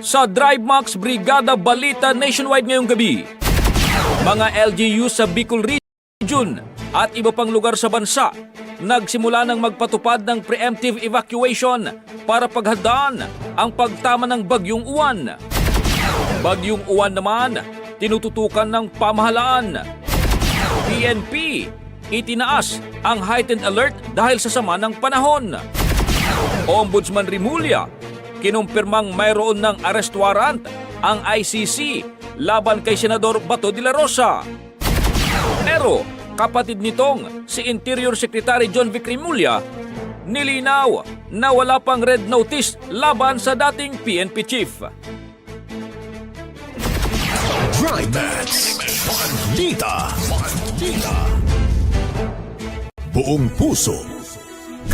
Sa Drive Max Brigada Balita Nationwide ngayong gabi, mga LGU sa Bicol Region at iba pang lugar sa bansa nagsimula ng magpatupad ng preemptive evacuation para paghandaan ang pagtama ng Bagyong Uwan. Bagyong Uwan naman, tinututukan ng pamahalaan. PNP, itinaas ang heightened alert dahil sa sama ng panahon. Ombudsman Rimulya, kinumpirmang mayroon ng arrest warrant ang ICC laban kay Senador Bato de la Rosa. Pero kapatid nitong si Interior Secretary John Vic Rimulya, nilinaw na wala pang red notice laban sa dating PNP chief. Balita. Buong puso.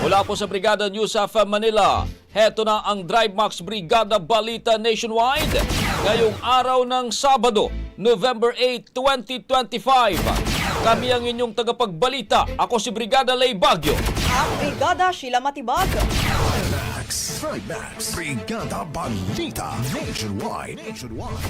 Mula po sa Brigada News of Manila, heto na ang Drive Max Brigada Balita Nationwide ngayong araw ng Sabado, November 8, 2025. Kami ang inyong tagapagbalita. Ako si Brigada Lay Bagyo. Ang Brigada Sheila Matibag. Max. Thrive Max. Brigada Balita Nationwide. Nationwide.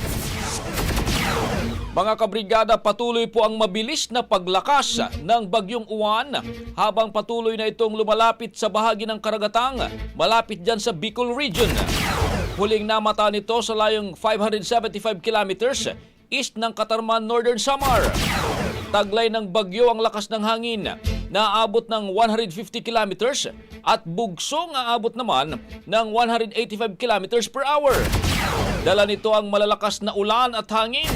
Mga kabrigada, patuloy po ang mabilis na paglakas ng bagyong uwan habang patuloy na itong lumalapit sa bahagi ng karagatang malapit dyan sa Bicol Region. Huling namata nito sa layong 575 kilometers east ng Katarman, Northern Samar. Taglay ng bagyo ang lakas ng hangin na aabot ng 150 kilometers at bugsong aabot naman ng 185 kilometers per hour. Dala nito ang malalakas na ulan at hangin.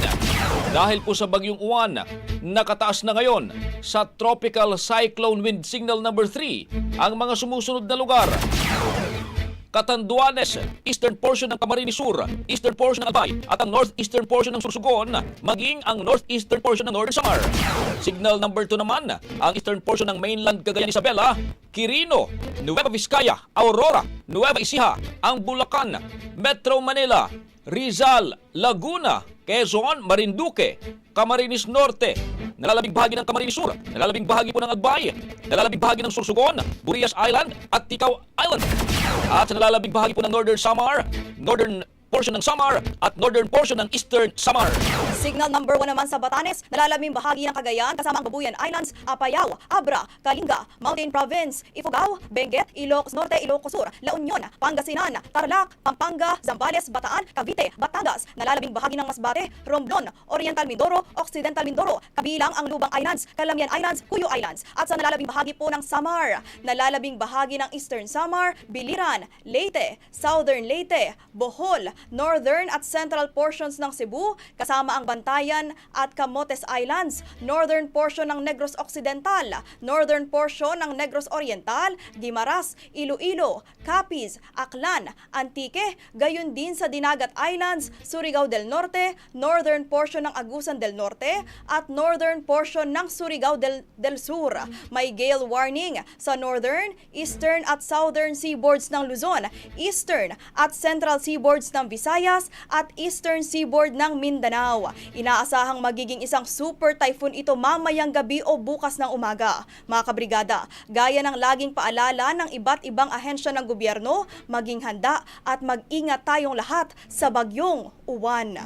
Dahil po sa bagyong Uwan, nakataas na ngayon sa Tropical Cyclone Wind Signal number 3 ang mga sumusunod na lugar. Catanduanes, eastern portion ng Camarines Sur, eastern portion ng Albay, at ang northeastern portion ng Sursugon, maging ang northeastern portion ng Northern Samar. Signal number 2 naman, ang eastern portion ng mainland Cagayan Isabela, Quirino, Nueva Vizcaya, Aurora, Nueva Ecija, ang Bulacan, Metro Manila, Rizal, Laguna, Quezon, Marinduque, Camarines Norte, nalalabing bahagi ng Camarines Sur, nalalabing bahagi po ng Albay, nalalabing bahagi ng Sursugon, Burias Island at Tikaw Island. At sa nalalabing bahagi po ng Northern Samar, Northern portion ng Samar at northern portion ng Eastern Samar. Signal number 1 naman sa Batanes, nalalabing bahagi ng Cagayan kasama ang Babuyan Islands, Apayao, Abra, Kalinga, Mountain Province, Ifugao, Benguet, Ilocos Norte, Ilocos Sur, La Union, Pangasinan, Tarlac, Pampanga, Zambales, Bataan, Cavite, Batangas, nalalabing bahagi ng Masbate, Romblon, Oriental Mindoro, Occidental Mindoro, kabilang ang Lubang Islands, Calamian Islands, Cuyo Islands, at sa nalalabing bahagi po ng Samar, nalalabing bahagi ng Eastern Samar, Biliran, Leyte, Southern Leyte, Bohol, Northern at Central portions ng Cebu, kasama ang Bantayan at Camotes Islands, Northern portion ng Negros Occidental, Northern portion ng Negros Oriental, Guimaras, Iloilo, Capiz, Aklan, Antique, gayon din sa Dinagat Islands, Surigao del Norte, Northern portion ng Agusan del Norte, at Northern portion ng Surigao del, del Sur. May gale warning sa Northern, Eastern at Southern seaboards ng Luzon, Eastern at Central seaboards ng Visayas at Eastern seaboard ng Mindanao. Inaasahang magiging isang super typhoon ito mamayang gabi o bukas ng umaga. Mga kabrigada, gaya ng laging paalala ng iba't ibang ahensya ng gobyerno, maging handa at mag-ingat tayong lahat sa bagyong uwan.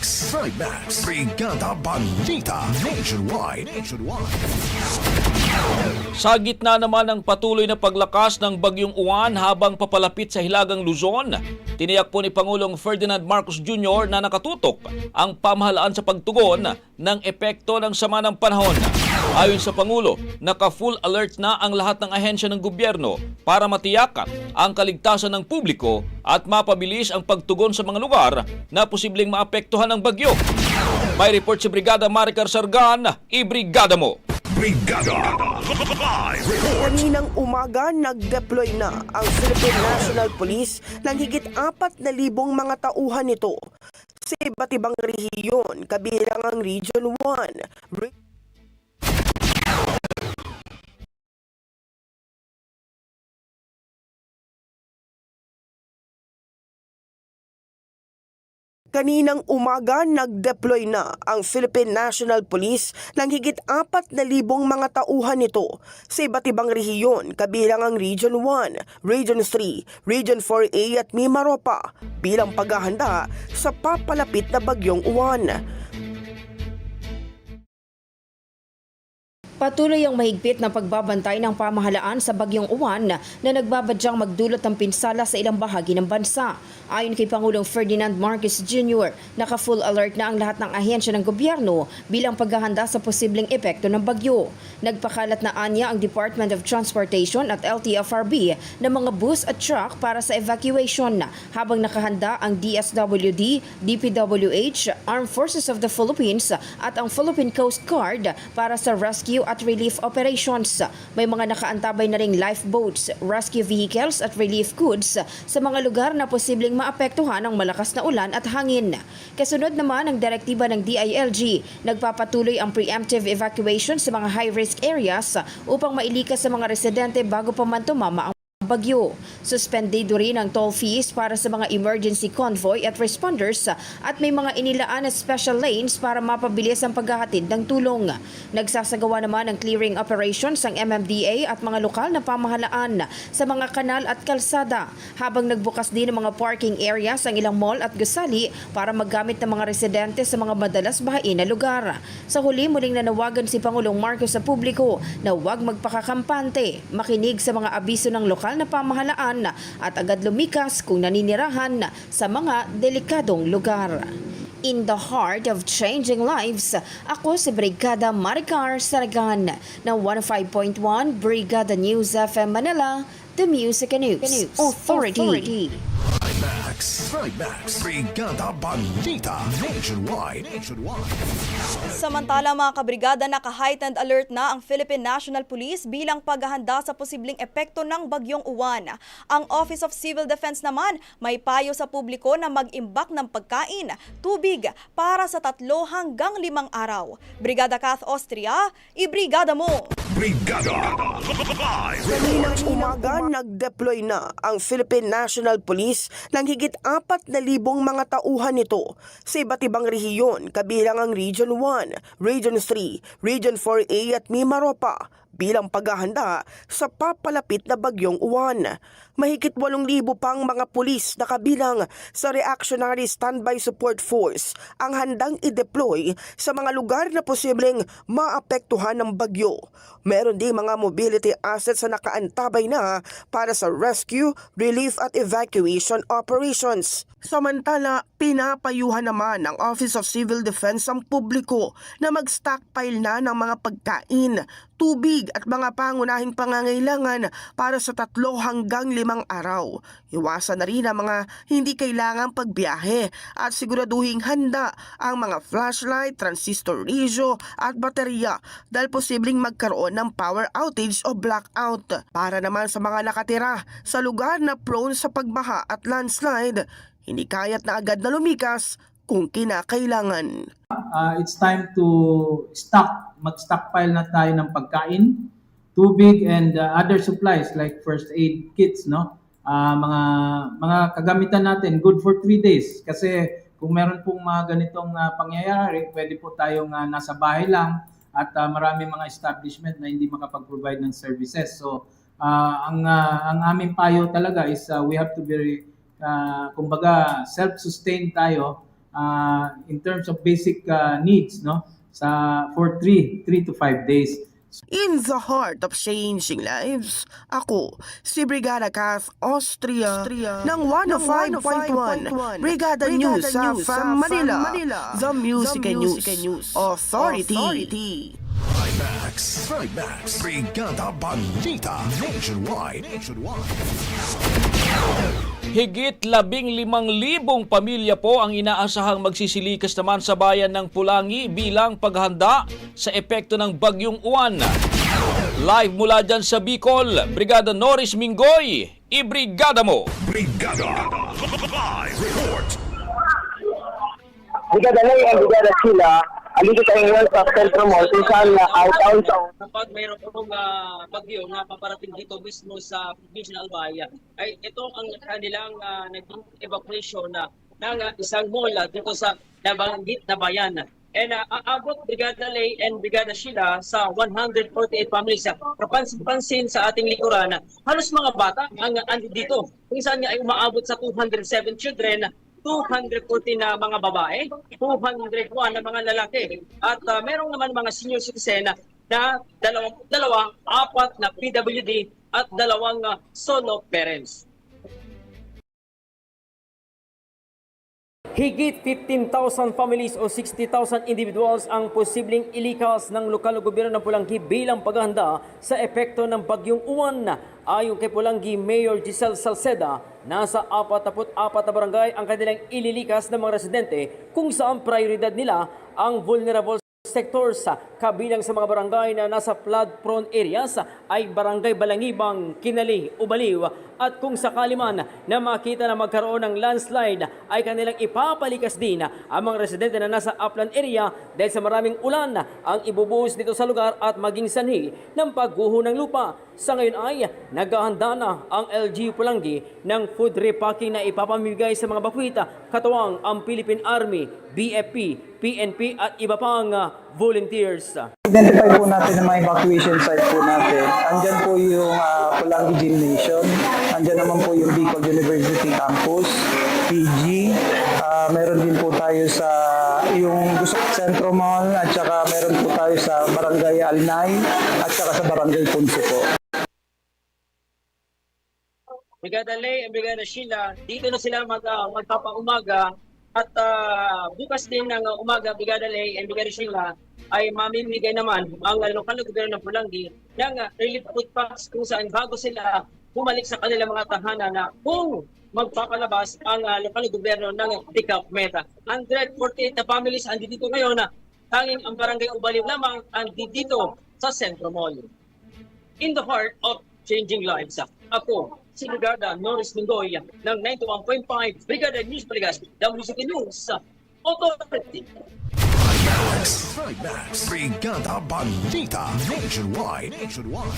Max, Max, Brigada Balita Nationwide. Nationwide. Sa gitna naman ng patuloy na paglakas ng bagyong uwan habang papalapit sa Hilagang Luzon, tiniyak po ni Pangulong Ferdinand Marcos Jr. na nakatutok ang pamahalaan sa pagtugon ng epekto ng sama ng panahon. Ayon sa Pangulo, naka-full alert na ang lahat ng ahensya ng gobyerno para matiyakan ang kaligtasan ng publiko at mapabilis ang pagtugon sa mga lugar na posibleng maapektuhan ng bagyo. May report si Brigada Maricar Sargan, i-brigada mo! Brigada Live Report Kaninang umaga, nag-deploy na ang Philippine National Police ng higit apat na libong mga tauhan nito sa iba't ibang rehiyon kabilang ang Region 1, Kaninang umaga, nag-deploy na ang Philippine National Police ng higit apat na libong mga tauhan nito sa iba't ibang rehiyon kabilang ang Region 1, Region 3, Region 4A at Mimaropa bilang paghahanda sa papalapit na bagyong uwan. Patuloy ang mahigpit na pagbabantay ng pamahalaan sa bagyong uwan na nagbabadyang magdulot ng pinsala sa ilang bahagi ng bansa. Ayon kay Pangulong Ferdinand Marcos Jr., naka-full alert na ang lahat ng ahensya ng gobyerno bilang paghahanda sa posibleng epekto ng bagyo. Nagpakalat na anya ang Department of Transportation at LTFRB ng mga bus at truck para sa evacuation habang nakahanda ang DSWD, DPWH, Armed Forces of the Philippines at ang Philippine Coast Guard para sa rescue at relief operations. May mga nakaantabay na ring lifeboats, rescue vehicles at relief goods sa mga lugar na posibleng maapektuhan ng malakas na ulan at hangin. Kasunod naman ang direktiba ng DILG, nagpapatuloy ang preemptive evacuation sa mga high-risk areas upang mailikas sa mga residente bago pa man tumama ang bagyo. Suspendido rin ang toll fees para sa mga emergency convoy at responders at may mga inilaan na special lanes para mapabilis ang paghahatid ng tulong. Nagsasagawa naman ng clearing operations ang MMDA at mga lokal na pamahalaan sa mga kanal at kalsada habang nagbukas din ng mga parking areas ang ilang mall at gusali para maggamit ng mga residente sa mga madalas bahain na lugar. Sa huli, muling nanawagan si Pangulong Marcos sa publiko na huwag magpakakampante, makinig sa mga abiso ng lokal na pamahalaan at agad lumikas kung naninirahan sa mga delikadong lugar. In the heart of changing lives, ako si Brigada Maricar Saragan ng 105.1 Brigada News FM Manila, the Music and News, Authority. Max, Trimax. Brigada Balita. Nationwide. Nationwide. Samantala mga kabrigada, naka-heightened alert na ang Philippine National Police bilang paghahanda sa posibleng epekto ng bagyong uwan. Ang Office of Civil Defense naman may payo sa publiko na mag-imbak ng pagkain, tubig para sa tatlo hanggang limang araw. Brigada Kath Austria, ibrigada mo! Brigada. Kaninang umaga, nag-deploy na ang Philippine National Police ng higit na libong mga tauhan nito sa iba't ibang rehiyon kabilang ang Region 1, Region 3, Region 4A at Mimaropa bilang paghahanda sa papalapit na bagyong uwan. Mahigit 8,000 pang mga pulis na kabilang sa Reactionary Standby Support Force ang handang i-deploy sa mga lugar na posibleng maapektuhan ng bagyo. Meron din mga mobility assets na nakaantabay na para sa rescue, relief at evacuation operations. Samantala, pinapayuhan naman ng Office of Civil Defense ang publiko na mag-stockpile na ng mga pagkain, tubig at mga pangunahing pangangailangan para sa tatlo hanggang limang araw. Iwasan na rin ang mga hindi kailangang pagbiyahe at siguraduhing handa ang mga flashlight, transistor radio at baterya dahil posibleng magkaroon ng power outage o blackout. Para naman sa mga nakatira sa lugar na prone sa pagbaha at landslide, hindi kaya't na agad na lumikas kung kinakailangan. uh, it's time to stock, mag-stockpile na tayo ng pagkain, tubig, and uh, other supplies like first aid kits, no? Ah, mga mga kagamitan natin, good for three days. Kasi kung meron pong mga ganitong ah, pangyayari, pwede po tayong ah, nasa bahay lang at ah, marami mga establishment na hindi makapag-provide ng services. So, ah, ang ah, ang aming payo talaga is ah, we have to be uh, kumbaga self-sustained tayo uh, in terms of basic uh, needs no sa for 3 3 to 5 days In the heart of changing lives, ako, si Brigada Kath Austria, ng 105.1 Brigada News sa FAM Manila, The Music and News Authority. Trimax. Trimax. Brigada Balita. Nationwide. Nationwide. Higit labing limang libong pamilya po ang inaasahang magsisilikas naman sa bayan ng Pulangi bilang paghanda sa epekto ng bagyong uwan. Live mula dyan sa Bicol, Brigada Norris Mingoy, ibrigada mo! Brigada. Live report. Brigada Lay and Brigada Sila, andito tayo ngayon sa Centro Mall kung saan na out-out kapag mayroon pong uh, bagyo na paparating dito mismo sa provincial Albaya, ay ito ang kanilang uh, naging evacuation na ng uh, isang mall uh, dito sa nabanggit na bayan. And uh, aabot Brigada Lay and Brigada Sheila sa 148 families. Uh, Kapansin-pansin sa ating likuran, halos mga bata ang uh, dito. Kung saan nga ay umaabot sa 207 children 240 na mga babae, 201 na mga lalaki. At uh, merong naman mga senior citizen na, dalawang, dalawa, apat na PWD at dalawang uh, solo parents. Higit 15,000 families o 60,000 individuals ang posibleng ilikas ng lokal na gobyerno ng Pulanggi bilang paghahanda sa epekto ng bagyong uwan. Ayon kay Pulanggi Mayor Giselle Salceda, nasa 44 na barangay ang kanilang ililikas ng mga residente kung saan prioridad nila ang vulnerable sectors kabilang sa mga barangay na nasa flood-prone areas ay Barangay Balangibang, Kinali, Ubaliw at kung sakali man na makita na magkaroon ng landslide ay kanilang ipapalikas din ang mga residente na nasa upland area dahil sa maraming ulan ang ibubuhos dito sa lugar at maging sanhi ng pagguho ng lupa. Sa ngayon ay naghahanda na ang LGU Pulangi ng food repacking na ipapamigay sa mga bakwita katuwang ang Philippine Army, BFP, PNP at iba pang uh, volunteers. Identify po natin ang mga evacuation site po natin. Andyan po yung uh, Pulangi Gymnasium. Andyan naman po yung Bicol University Campus, PG. Ah, meron din po tayo sa yung gusto Centro Mall at saka meron po tayo sa Barangay Alnay at saka sa Barangay Punso po. Brigada Lay and Brigada Sheila, dito na sila mag, uh, magpapaumaga at uh, bukas din ng umaga, Brigada Lay and Brigada Sheila ay mamimigay naman ang uh, lokal na gobyerno ng Pulangi ng uh, relief food packs kung saan bago sila bumalik sa kanilang mga tahanan na kung magpapalabas ang uh, lokal na gobyerno ng Dicap Meta. 148 na families andi dito ngayon na tanging ang barangay Ubaliw lamang andi dito sa Centro Mall. In the heart of changing lives. Ako, si Brigada Norris Mindoy ng 91.5 Brigada News Paligas, WCT News Authority. Brigada Balita. Nationwide. Nationwide.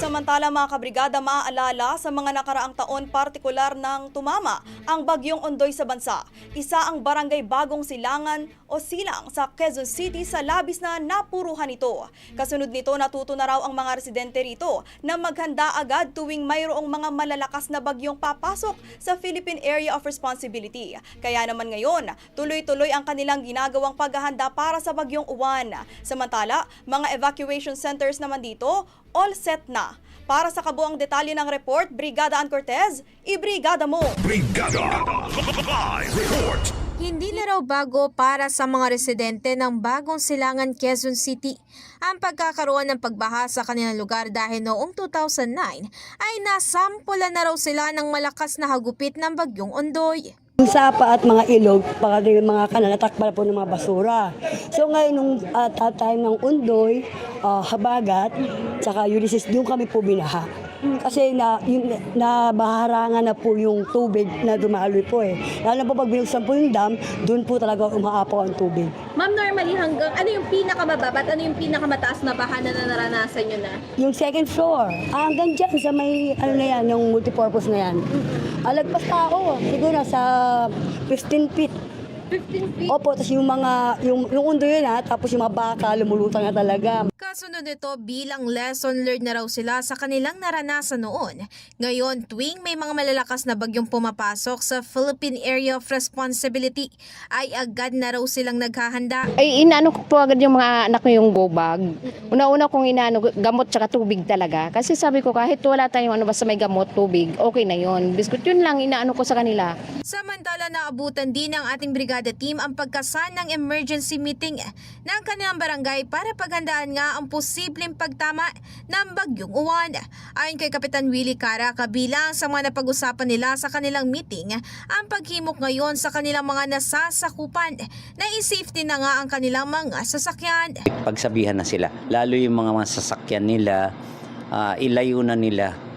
Samantala mga kabrigada maaalala sa mga nakaraang taon partikular ng tumama ang bagyong ondoy sa bansa. Isa ang barangay Bagong Silangan o Silang sa Quezon City sa labis na napuruhan nito. Kasunod nito natuto na raw ang mga residente rito na maghanda agad tuwing mayroong mga malalakas na bagyong papasok sa Philippine Area of Responsibility. Kaya naman ngayon, tuloy-tuloy ang kanilang ginagawang paghahanda para sa bagyong uwan. Samantala, mga evacuation centers naman dito, all set na. Para sa kabuang detalye ng report, Brigada Ann Cortez, ibrigada mo! Brigada. Live report. Hindi na raw bago para sa mga residente ng bagong silangan Quezon City ang pagkakaroon ng pagbaha sa kanilang lugar dahil noong 2009 ay nasampulan na raw sila ng malakas na hagupit ng bagyong Ondoy. Sapa at mga ilog, baka yung mga kanal, natakbal po ng mga basura. So ngayon, nung at time ng Undoy, ah, Habagat, tsaka Ulysses, doon kami po binaha. Kasi na, yung, nabaharangan na po yung tubig na dumaloy po eh. Lalo po pag binuksan po yung dam, doon po talaga umaapaw ang tubig. Ma'am, normally hanggang ano yung pinakamababa at ano yung pinakamataas na baha na naranasan nyo na? Yung second floor, ah, hanggang dyan sa may, ano na yan, yung multipurpose na yan. Alagpas pa ako, siguro nasa 15 feet. 15 feet? Opo, tapos yung mga, yung, yung undo yun ha, tapos yung mga baka, lumulutang na talaga. Kasunod nito bilang lesson learned na raw sila sa kanilang naranasan noon. Ngayon, tuwing may mga malalakas na bagyong pumapasok sa Philippine Area of Responsibility, ay agad na raw silang naghahanda. Ay, inaano ko po agad yung mga anak ko yung go bag. Una-una kong inaano, gamot tsaka tubig talaga. Kasi sabi ko, kahit wala tayong ano, basta may gamot, tubig, okay na yon Biskut yun lang, inaano ko sa kanila. Samantala naabutan din ng ating brigada team ang pagkasan ng emergency meeting ng kanilang barangay para paghandaan nga ang posibleng pagtama ng bagyong uwan. Ayon kay Kapitan Willie Cara, kabilang sa mga napag-usapan nila sa kanilang meeting, ang paghimok ngayon sa kanilang mga nasasakupan na i-safety na nga ang kanilang mga sasakyan. pagsabihan na sila. Lalo yung mga masasakyan nila, ah, ilayo na nila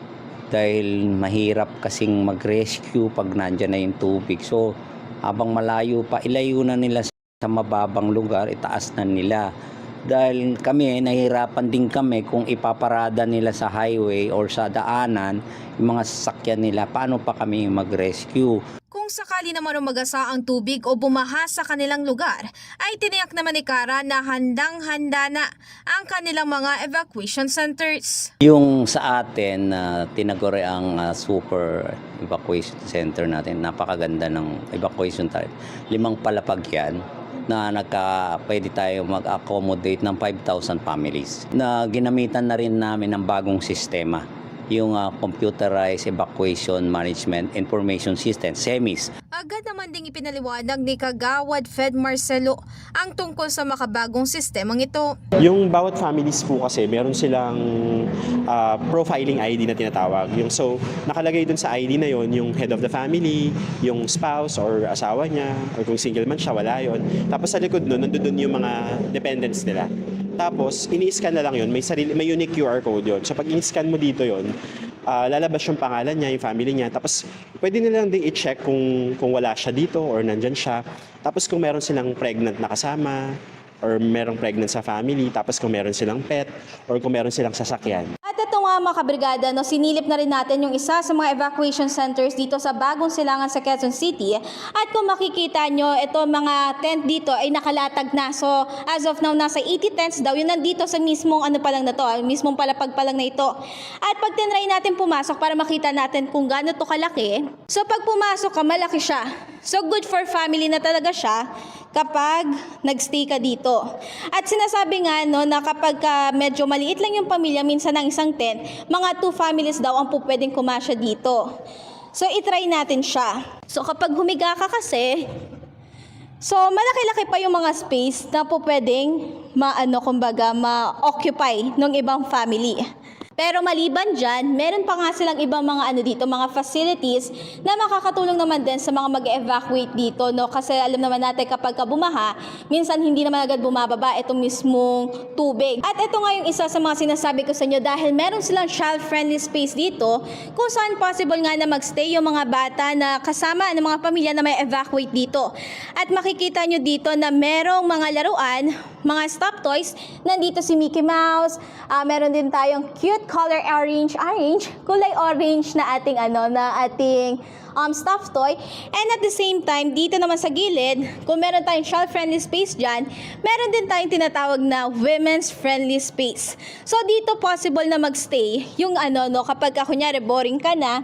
dahil mahirap kasing mag-rescue pag nandyan na yung tubig. So, habang malayo pa, ilayo na nila sa mababang lugar, itaas na nila. Dahil kami, nahihirapan din kami kung ipaparada nila sa highway or sa daanan, yung mga sasakyan nila, paano pa kami mag-rescue? Kung sakali naman umagasa ang tubig o bumaha sa kanilang lugar, ay tiniyak naman ni Cara na handang-handa na ang kanilang mga evacuation centers. Yung sa atin na tinaguri ang ah, super evacuation center natin, napakaganda ng evacuation type. Limang palapag yan na nagka, pwede tayo mag-accommodate ng 5,000 families. Na ginamitan na rin namin ng bagong sistema, yung ah, Computerized Evacuation Management Information System, SEMIS. Agad naman ding ipinaliwanag ni Kagawad Fed Marcelo ang tungkol sa makabagong sistemang ito. Yung bawat families po kasi meron silang ah, profiling ID na tinatawag. Yung so nakalagay dun sa ID na yon yung head of the family, yung spouse or asawa niya, or kung single man siya, wala yon. Tapos sa likod nun, nandun dun yung mga dependents nila. Tapos, ini-scan na lang yun. May, sarili, may unique QR code yun. So, pag in-scan mo dito yon ah, lalabas yung pangalan niya, yung family niya. Tapos, pwede nilang ding i-check kung, kung wala siya dito or nandyan siya. Tapos, kung meron silang pregnant na kasama, or merong pregnant sa family, tapos kung meron silang pet, or kung meron silang sasakyan. At ito nga mga kabrigada, no, sinilip na rin natin yung isa sa mga evacuation centers dito sa bagong silangan sa Quezon City. At kung makikita nyo, ito mga tent dito ay nakalatag na. So as of now, nasa 80 tents daw. Yun nandito sa mismong ano pa lang na to, ah, mismong palapag pa na ito. At pag tinry natin pumasok para makita natin kung gaano to kalaki, so pag pumasok ka, malaki siya. So good for family na talaga siya kapag nagstay ka dito. At sinasabi nga no, na kapag ka medyo maliit lang yung pamilya, minsan ng isang tent, mga two families daw ang po pwedeng kumasya dito. So, itry natin siya. So, kapag humiga ka kasi, so, malaki-laki pa yung mga space na po pwedeng maano, kumbaga, ma-occupy ng ibang family. Pero maliban dyan, meron pa nga silang ibang mga ano dito, mga facilities na makakatulong naman din sa mga mag-evacuate dito, no? Kasi alam naman natin kapag ka bumaha, minsan hindi naman agad bumababa itong mismong tubig. At ito nga yung isa sa mga sinasabi ko sa inyo dahil meron silang child-friendly space dito kung saan possible nga na magstay yung mga bata na kasama ng mga pamilya na may evacuate dito. At makikita nyo dito na merong mga laruan, mga stop toys. Nandito si Mickey Mouse, ah, meron din tayong cute color orange, orange, kulay orange na ating ano, na ating um, stuffed toy. And at the same time, dito naman sa gilid, kung meron tayong child-friendly space dyan, meron din tayong tinatawag na women's friendly space. So dito possible na magstay yung ano, no, kapag ka, kunyari boring ka na,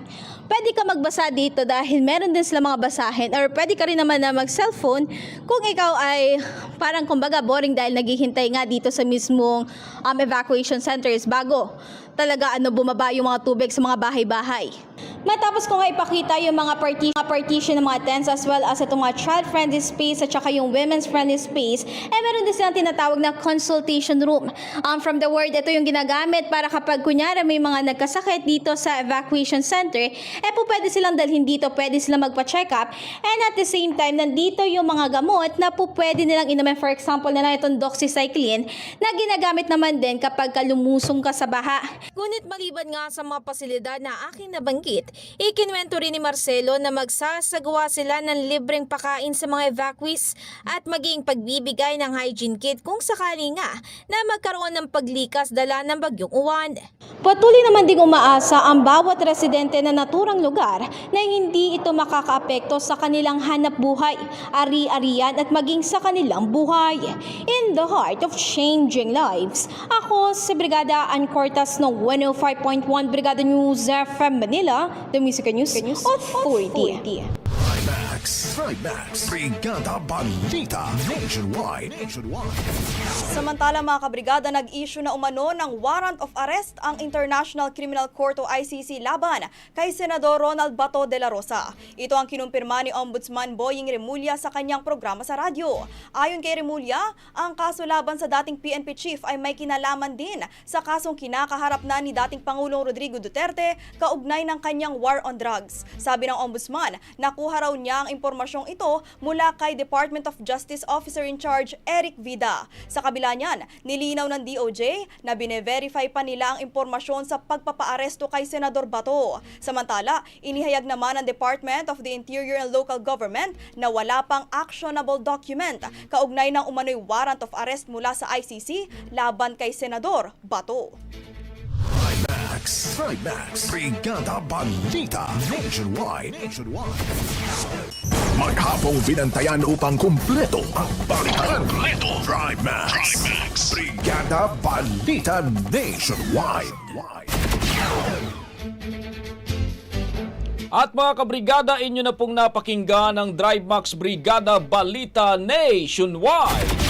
pwede ka magbasa dito dahil meron din sila mga basahin or pwede ka rin naman na mag-cellphone kung ikaw ay parang kumbaga boring dahil naghihintay nga dito sa mismong um, evacuation centers bago talaga ano bumaba yung mga tubig sa mga bahay-bahay. Matapos ko nga ipakita yung mga, parti- mga partition ng mga tents as well as itong mga child-friendly space at saka yung women's friendly space, eh meron din silang tinatawag na consultation room. Um, from the word, ito yung ginagamit para kapag kunyari may mga nagkasakit dito sa evacuation center, eh po pwede silang dalhin dito, pwede silang magpa-check up, and at the same time, nandito yung mga gamot na po pwede nilang inumin. For example, na lang itong doxycycline na ginagamit naman din kapag ka lumusong ka sa baha. Ngunit maliban nga sa mga pasilidad na aking nabanggit, ikinwento rin ni Marcelo na magsasagawa sila ng libreng pakain sa mga evacuees at maging pagbibigay ng hygiene kit kung sakali nga na magkaroon ng paglikas dala ng bagyong uwan. Patuloy naman ding umaasa ang bawat residente na naturang lugar na hindi ito makakaapekto sa kanilang hanap buhay, ari-arian at maging sa kanilang buhay. In the heart of changing lives, ako si Brigada Ann Cortas ng 105.1 Brigada News FM Manila, the Music News, Authority. Trimax. Trimax. Brigada Balita. Nationwide. Nationwide. Samantala mga kabrigada, nag-issue na umano ng warrant of arrest ang International Criminal Court o ICC laban kay Senador Ronald Bato de la Rosa. Ito ang kinumpirma ni Ombudsman Boying Remulla sa kanyang programa sa radyo. Ayon kay Remulla, ang kaso laban sa dating PNP chief ay may kinalaman din sa kasong kinakaharap na ni dating Pangulong Rodrigo Duterte kaugnay ng kanyang war on drugs. Sabi ng Ombudsman, nakuha raw niya ang impormasyong ito mula kay Department of Justice Officer in Charge Eric Vida. Sa kabila niyan, nilinaw ng DOJ na bine-verify pa nila ang impormasyon sa pagpapaaresto kay Senador Bato. Samantala, inihayag naman ng Department of the Interior and Local Government na wala pang actionable document kaugnay ng umano'y warrant of arrest mula sa ICC laban kay Senador Bato. Trimax. Trimax. Brigada Balita. Nationwide. Nationwide. Maghapong binantayan upang kumpleto ang balitan. Kumpleto. Trimax. Trimax. Brigada Balita Nationwide. At mga kabrigada, inyo na pong napakinggan ang Drive Max Brigada Balita Nationwide.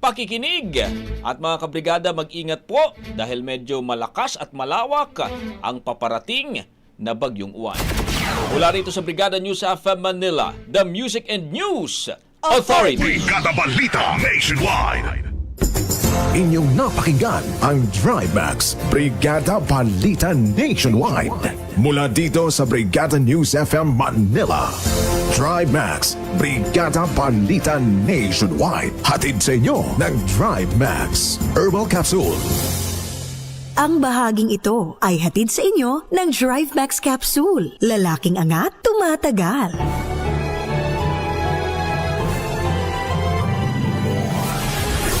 pakikinig. At mga kabrigada, mag-ingat po dahil medyo malakas at malawak ang paparating na bagyong uwan. Mula rito sa Brigada News FM Manila, the Music and News Authority. Brigada Balita Nationwide. Inyong napakinggan ang Trimax Brigada Balita Nationwide. Mula dito sa Brigada News FM Manila. Trimax Brigada Balita Nationwide. Hatid sa inyo ng Trimax Herbal Capsule. Ang bahaging ito ay hatid sa inyo ng Drive Max Capsule. Lalaking angat, tumatagal.